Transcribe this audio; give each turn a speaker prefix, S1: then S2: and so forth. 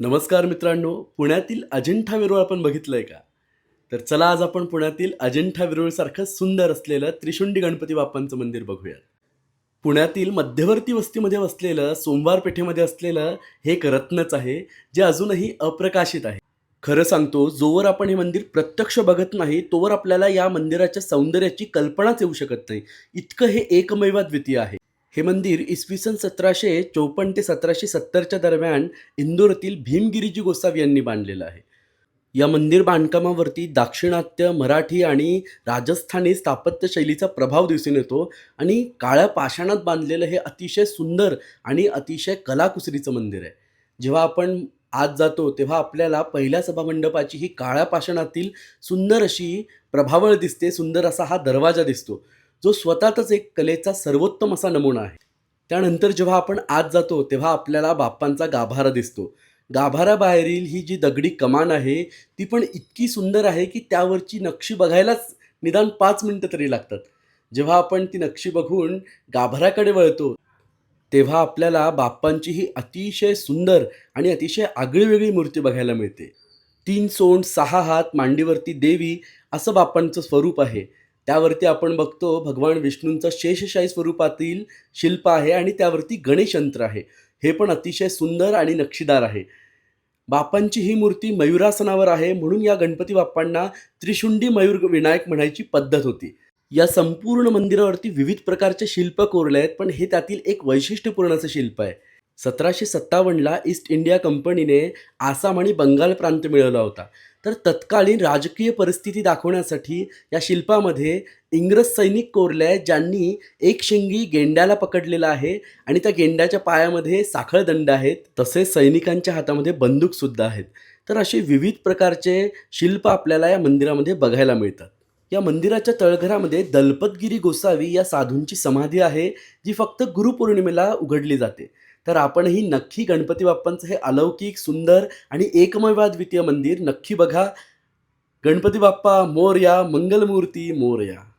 S1: नमस्कार मित्रांनो पुण्यातील अजिंठा वेरूळ आपण बघितलंय का? तर चला आज आपण पुण्यातील अजिंठा वेरूळसारखं सुंदर असलेलं त्रिशुंडी गणपती बाप्पांचं मंदिर बघूया पुण्यातील मध्यवर्ती वस्तीमध्ये वसलेलं सोमवार पेठेमध्ये असलेलं हे एक रत्नच आहे जे अजूनही अप्रकाशित आहे. खरं सांगतो जोवर आपण हे मंदिर प्रत्यक्ष बघत नाही तोवर आपल्याला या मंदिराच्या सौंदर्याची कल्पनाच येऊ शकत नाही. इतकं हे एकमेवाद्वितीय आहे. हे मंदिर इसवी सन सतराशे चौपन्न ते सतराशे सत्तरच्या दरम्यान इंदोरतील भीमगिरीजी गोसावी यांनी बांधलेलं आहे. या मंदिर बांधकामावरती दाक्षिणात्य मराठी आणि राजस्थानी स्थापत्यशैलीचा प्रभाव दिसून येतो आणि काळ्या पाषाणात बांधलेलं हे अतिशय सुंदर आणि अतिशय कलाकुसरीचं मंदिर आहे. जेव्हा आपण आज जातो तेव्हा आपल्याला पहिल्या सभामंडपाची ही काळ्या पाषाणातील सुंदर अशी प्रभावळ दिसते सुंदर असा हा दरवाजा दिसतो. जो स्वतःतच एक कलेचा सर्वोत्तम असा नमुना आहे. त्यानंतर जेव्हा आपण आत जातो तेव्हा आपल्याला बाप्पांचा गाभारा दिसतो. गाभाराबाहेरील ही जी दगडी कमान आहे ती पण इतकी सुंदर आहे की त्यावरची नक्षी बघायलाच निदान पाच मिनटं तरी लागतात. जेव्हा आपण ती नक्षी बघून गाभाऱ्याकडे वळतो तेव्हा आपल्याला बाप्पांची ही अतिशय सुंदर आणि अतिशय आगळीवेगळी मूर्ती बघायला मिळते. तीन सोंड सहा हात मांडीवरती देवी असं बाप्पांचं स्वरूप आहे. त्यावरती आपण बघतो भगवान विष्णूंचं शेषशाही स्वरूपातील शिल्प आहे आणि त्यावरती गणेश यंत्र आहे. हे पण अतिशय सुंदर आणि नक्षीदार आहे. बापांची ही मूर्ती मयुरासनावर आहे म्हणून या गणपती बाप्पांना त्रिशुंडी मयूर विनायक म्हणायची पद्धत होती. या संपूर्ण मंदिरावरती विविध प्रकारचे शिल्प कोरले आहेत पण हे त्यातील एक वैशिष्ट्यपूर्ण असं शिल्प आहे. सतराशे सत्तावन्नला ईस्ट इंडिया कंपनीने आसाम आणि बंगाल प्रांत मिळवला होता. तर तत्कालीन राजकीय परिस्थिती दाखवण्यासाठी या शिल्पामध्ये इंग्रज सैनिक कोरले ज्यांनी एक शिंगी गेंड्याला पकडलेला आहे आणि त्या गेंड्याच्या पायामध्ये साखळदंड आहेत तसेच सैनिकांच्या हातामध्ये बंदूकसुद्धा आहेत. तर असे विविध प्रकारचे शिल्प आपल्याला या मंदिरामध्ये बघायला मिळतात. या मंदिराच्या तळघरामध्ये दलपतगिरी गोसावी या साधूंची समाधी आहे जी फक्त गुरुपौर्णिमेला उघडली जाते. तर आपणही नक्की गणपती बाप्पांचं हे अलौकिक सुंदर आणि एकमेवाद्वितीय मंदिर नक्की बघा. गणपती बाप्पा मोरया मंगलमूर्ती मोरया.